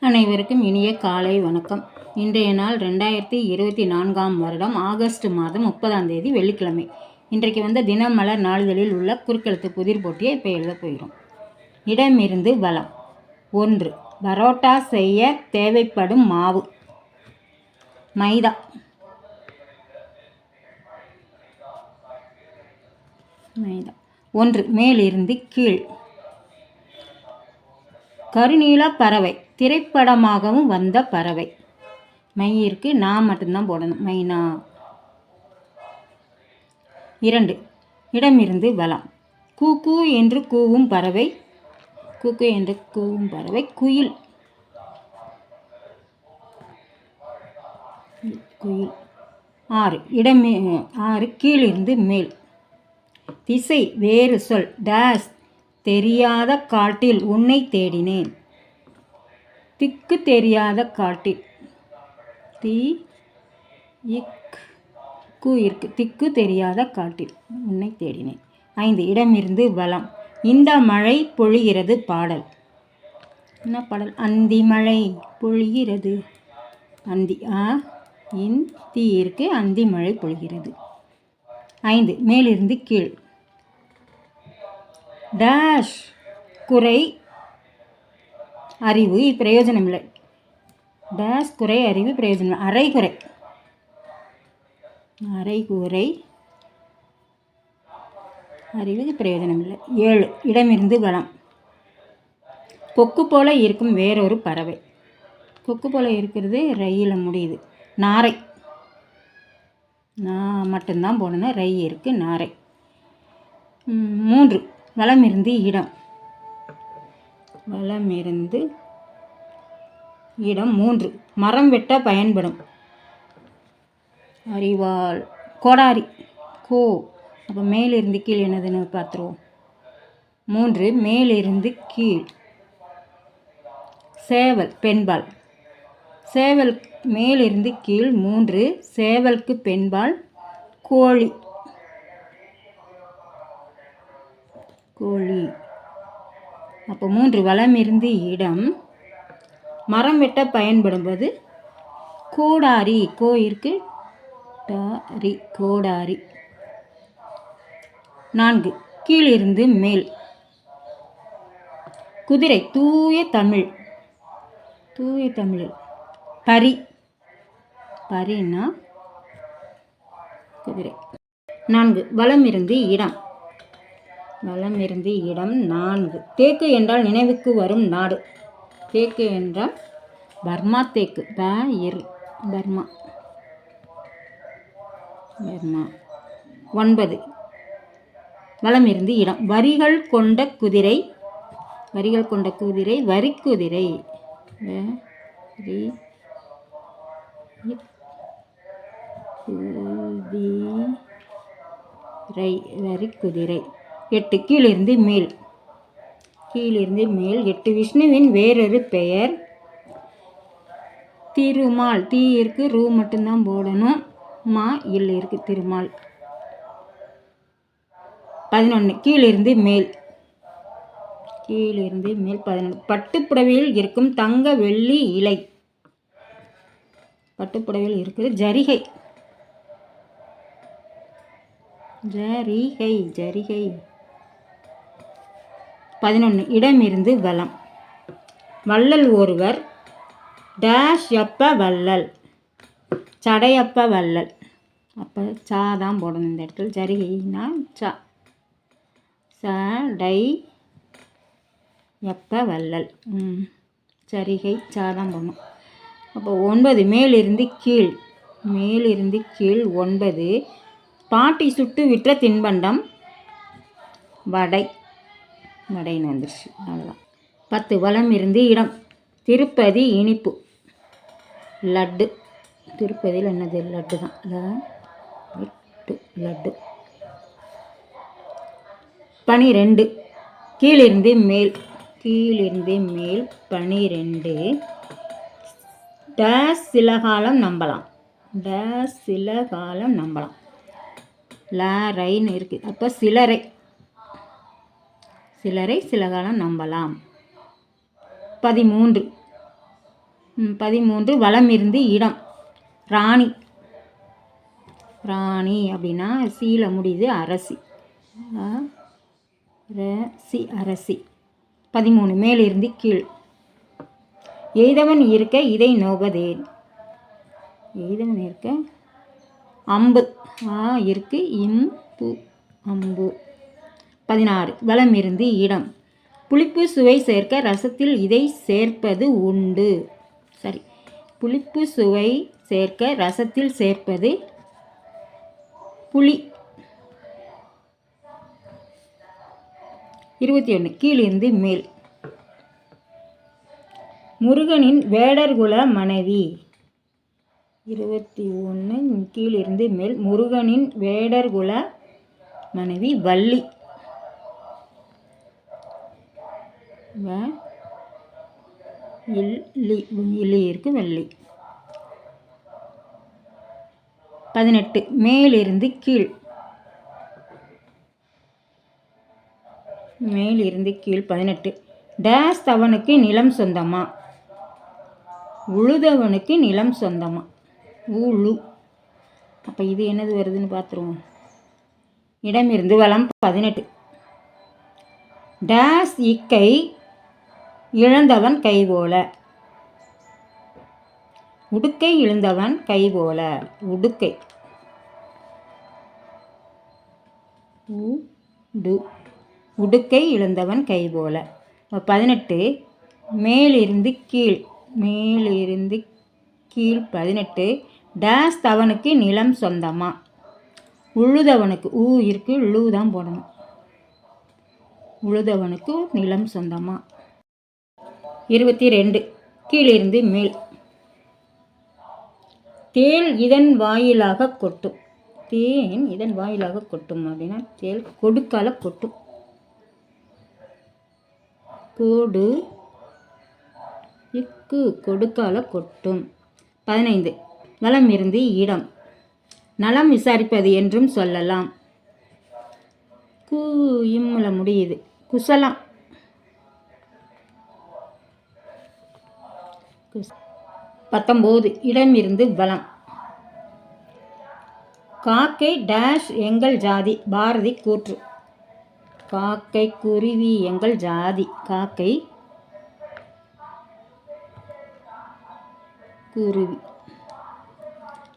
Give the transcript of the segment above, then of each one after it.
அனைவருக்கும் இனிய காலை வணக்கம். இன்றைய நாள் ரெண்டாயிரத்தி இருபத்தி நான்காம் வருடம் ஆகஸ்ட் மாதம் முப்பதாம் தேதி வெள்ளிக்கிழமை. இன்றைக்கு வந்த தினமலர் நாளிதழில் உள்ள குறுக்கெழுத்து புதிர் போட்டியை இப்போ எழுத போயிடும் இடமிருந்து வளம். ஒன்று பரோட்டா செய்ய தேவைப்படும் மாவு. மைதா. மைதா. ஒன்று மேலிருந்து கீழ். கருநீல பறவை. திரைப்படமாகவும் வந்த பறவை. மையிற்கு நான் மட்டும்தான் போடணும். மைனா? இரண்டு. இடமிருந்து வலம் கூ கூ என்று கூவும் பறவை கூக்கு என்று கூவும் பறவை குயில். குயில். ஆறு. இடமே ஆறு. கீழிருந்து மேல். திசை வேறு சொல். டேஸ். தெரியாத காட்டில் உன்னை தேடினேன். திக்கு தெரியாத காட்டில் தி இக் கு இருக்கு. திக்கு தெரியாத காட்டில் உன்னை தேடினேன். ஐந்து. இடமிருந்து வளம். இந்த மழை பொழிகிறது பாடல். என்ன பாடல்? அந்தி மழை பொழிகிறது. அந்தி ஆ இன் தீ இருக்கு. அந்தி மழை பொழிகிறது. ஐந்து. மேலிருந்து கீழ். டேஷ் குறை அறிவு பிரயோஜனம் இல்லை. டேஸ் குறை அறிவு பிரயோஜனம் இல்லை. அரைகுறை அரைகுறை அறிவு பிரயோஜனம் இல்லை. ஏழு இடமிருந்து வளம். கொக்கு போல இருக்கும் வேறொரு பறவை. கொக்கு போல இருக்கிறது ரயில் முடியுது. நாரை. நான் மட்டும்தான் போனேன்னா ரை இருக்குது நாரை. மூன்று மூன்று இருந்து இடம். வலமிருந்து இடம் மூன்று. மரம் வெட்ட பயன்படும். அறிவால். கோடாரி. கோ. அப்போ மேலிருந்து கீழ் என்னதுன்னு பார்த்துருவோம். மூன்று. மேலிருந்து கீழ். சேவல். பெண்பால். சேவல் மேலிருந்து கீழ். மூன்று. சேவலுக்கு பெண்பால். கோழி. கோழி. அப்போ மூன்று வலமிருந்து இடம் மரம் வெட்ட பயன்படும்போது கோடாரி கோயிற்கு டாரி கோடாரி. நான்கு. கீழிருந்து மேல். குதிரை தூய தமிழ். தூய தமிழ். பரி. பரின்னா குதிரை. நான்கு. வளம் இருந்து இடம். வலமிருந்து இடம் நான்கு. தேக்கு என்றால் நினைவுக்கு வரும் நாடு. தேக்கு என்றால் பர்மா தேக்கு. ப இரு பர்மா. பர்மா. ஒன்பது. வலமிருந்து இடம். வரிகள் கொண்ட குதிரை. வரிகள் கொண்ட குதிரை வரிக்குதிரை வரி குதிரை. வரிக்குதிரை எட்டு கீழிருந்து மேல். கீழிருந்து மேல். எட்டு விஷ்ணுவின் வேறொரு பெயர். திருமால். தீ இருக்கு ரூ மட்டும்தான் போடணும். மா இல் இருக்கு திருமால். பதினொன்று கீழிருந்து மேல். கீழிருந்து மேல் பதினொன்று பட்டுப்புடவையில் இருக்கும் தங்க வெள்ளி இலை. பட்டுப்புடவையில் இருக்குது ஜரிகை. ஜரிகை ஜரிகை. பதினொன்று இடமிருந்து வளம் வள்ளல் ஒருவர். டேஷ் எப்ப வள்ளல்? சடையப்ப வள்ளல்? அப்போ சா தான் போடணும் இந்த இடத்துல. ஜரிகைனா சா. சடை எப்ப வள்ளல்? ம். சரிகை சா தான் போடணும். அப்போ ஒன்பது. மேலிருந்து கீழ். மேலிருந்து கீழ் ஒன்பது. பாட்டி சுட்டு விற்ற தின்பண்டம். வடை. வடைன்னு வந்துருச்சு. அவ்வளோதான் பத்து வளம் இருந்து இடம். திருப்பதி இனிப்பு. லட்டு. திருப்பதியில் என்னது? லட்டு தான் லட்டு லட்டு. பனிரெண்டு. கீழிருந்து மேல். கீழிருந்து மேல் பனிரெண்டு. டேஸ் சில காலம் நம்பலாம். டேஸ் சில காலம் நம்பலாம். லா ரைன்னு இருக்குது அப்போ சிலரை சிலரை சில காலம் நம்பலாம். பதிமூன்று. பதிமூன்று வளம் இருந்து இடம். ராணி. ராணி அப்படின்னா சீல முடியுது அரசி. அரசி அரசி. பதிமூணு மேலிருந்து கீழ். எய்தவன் இருக்க இதை நோகதேன் எய்தவன் இருக்க அம்பு. ஆ இருக்கு இம்பு அம்பு. பதினாறு. வளம் இருந்து இடம். புளிப்பு சுவை சேர்க்க ரசத்தில் இதை சேர்ப்பது உண்டு. சரி. புளிப்பு சுவை சேர்க்க ரசத்தில் சேர்ப்பது புளி. இருபத்தி ஒன்று கீழிருந்து மேல். முருகனின் வேடர்குல மனைவி. இருபத்தி ஒன்று கீழிருந்து மேல். முருகனின் வேடர்குல மனைவி வள்ளி. வ இல்லி இல்லி இருக்குது வெள்ளி. பதினெட்டு. மேலிருந்து கீழ். மேலிருந்து கீழ் பதினெட்டு. டேஸ் தவனுக்கு நிலம் சொந்தமா? உழுதவனுக்கு நிலம் சொந்தமா? உழு. அப்போ இது என்னது வருதுன்னு பார்த்துருவோம் இடமிருந்து வளம் பதினெட்டு. டேஸ் இக்கை இழந்தவன் கைபோல உடுக்கை இழந்தவன் கைபோல உடுக்கை. உடு. உடுக்கை இழந்தவன் கைபோல போல பதினெட்டு மேலிருந்து கீழ். மேலிருந்து கீழ் பதினெட்டு. டேஸ் தவனுக்கு நிலம் சொந்தமா? உழுதவனுக்கு ஊ இருக்கு லூ தான் போடணும். உழுதவனுக்கு நிலம் சொந்தமாக இருபத்தி ரெண்டு கீழிருந்து மேல் தேள் இதன் வாயிலாக கொட்டும். தேன் இதன் வாயிலாக கொட்டும் அப்படின்னா தேள் கொடுக்கால கொட்டும். கோடு. இக்கு கொடுக்கால கொட்டும். பதினைந்து. வளம் இருந்து இடம். நலம் விசாரிப்பது என்றும் சொல்லலாம். கு இம்முல முடியுது. குசலம். பத்தொம்போது. இடம் இருந்து பலம் காக்கை டேஷ் எங்கள் ஜாதி பாரதி கூற்று. காக்கை குருவி எங்கள் ஜாதி காக்கை குருவி.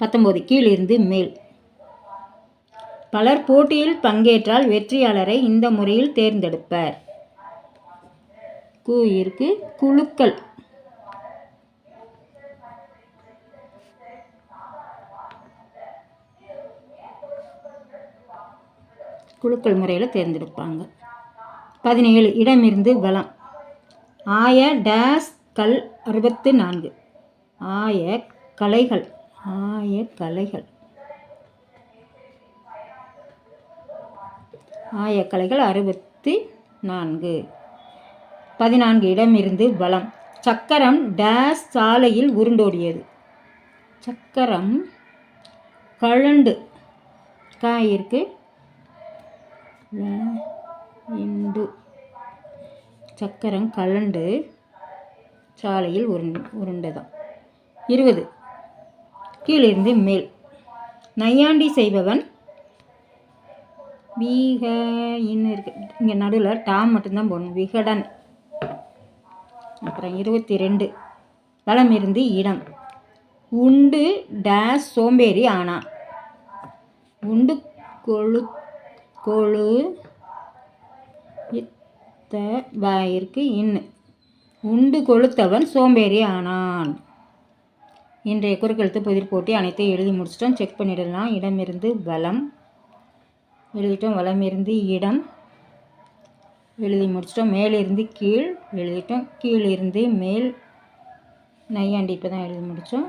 பத்தொம்போது. கீழிருந்து மேல். பலர் போட்டியில் பங்கேற்றால் வெற்றியாளரை இந்த முறையில் தேர்ந்தெடுப்பர். கு இருக்கு குழுக்கள். குழுக்கள் முறையில் தேர்ந்தெடுப்பாங்க. பதினேழு இடமிருந்து பலம் ஆய டேஸ் கல் அறுபத்து நான்கு. ஆய கலைகள். ஆய கலைகள். ஆய கலைகள் அறுபத்தி நான்கு. பதினான்கு இடமிருந்து பலம் சக்கரம் டேஸ் சாலையில் உருண்டோடியது. சக்கரம் கழண்டு. காயிற்கு இண்டு. சக்கரம் கலண்டு சாலையில் உருண் உருண்டதாம். இருபது. கீழிருந்து மேல். நையாண்டி செய்பவன் வீக இன்னு இருக்கு. இங்கே நடுவில் டாம் மட்டும்தான் போடணும். விகடன். அப்புறம் இருபத்தி ரெண்டு வளம் இருந்து இடம். உண்டு டேஸ் சோம்பேறி ஆனா. உண்டு கொழு கொழு இத்த வாயிற்கு இன்னு உண்டு கொளுத்தவன் சோம்பேறி ஆனான். இன்றைய குறுக்கெழுத்து புதிர் போட்டி அனைத்தையும் எழுதி முடிச்சிட்டோம். செக் பண்ணிடலாம். இடமிருந்து வலம். எழுதிட்டோம். வலம் இருந்து இடம். எழுதி முடிச்சிட்டோம். மேலிருந்து கீழ். எழுதிட்டோம். கீழிருந்து மேல். நையாண்டி இப்போ தான் எழுதி முடித்தோம்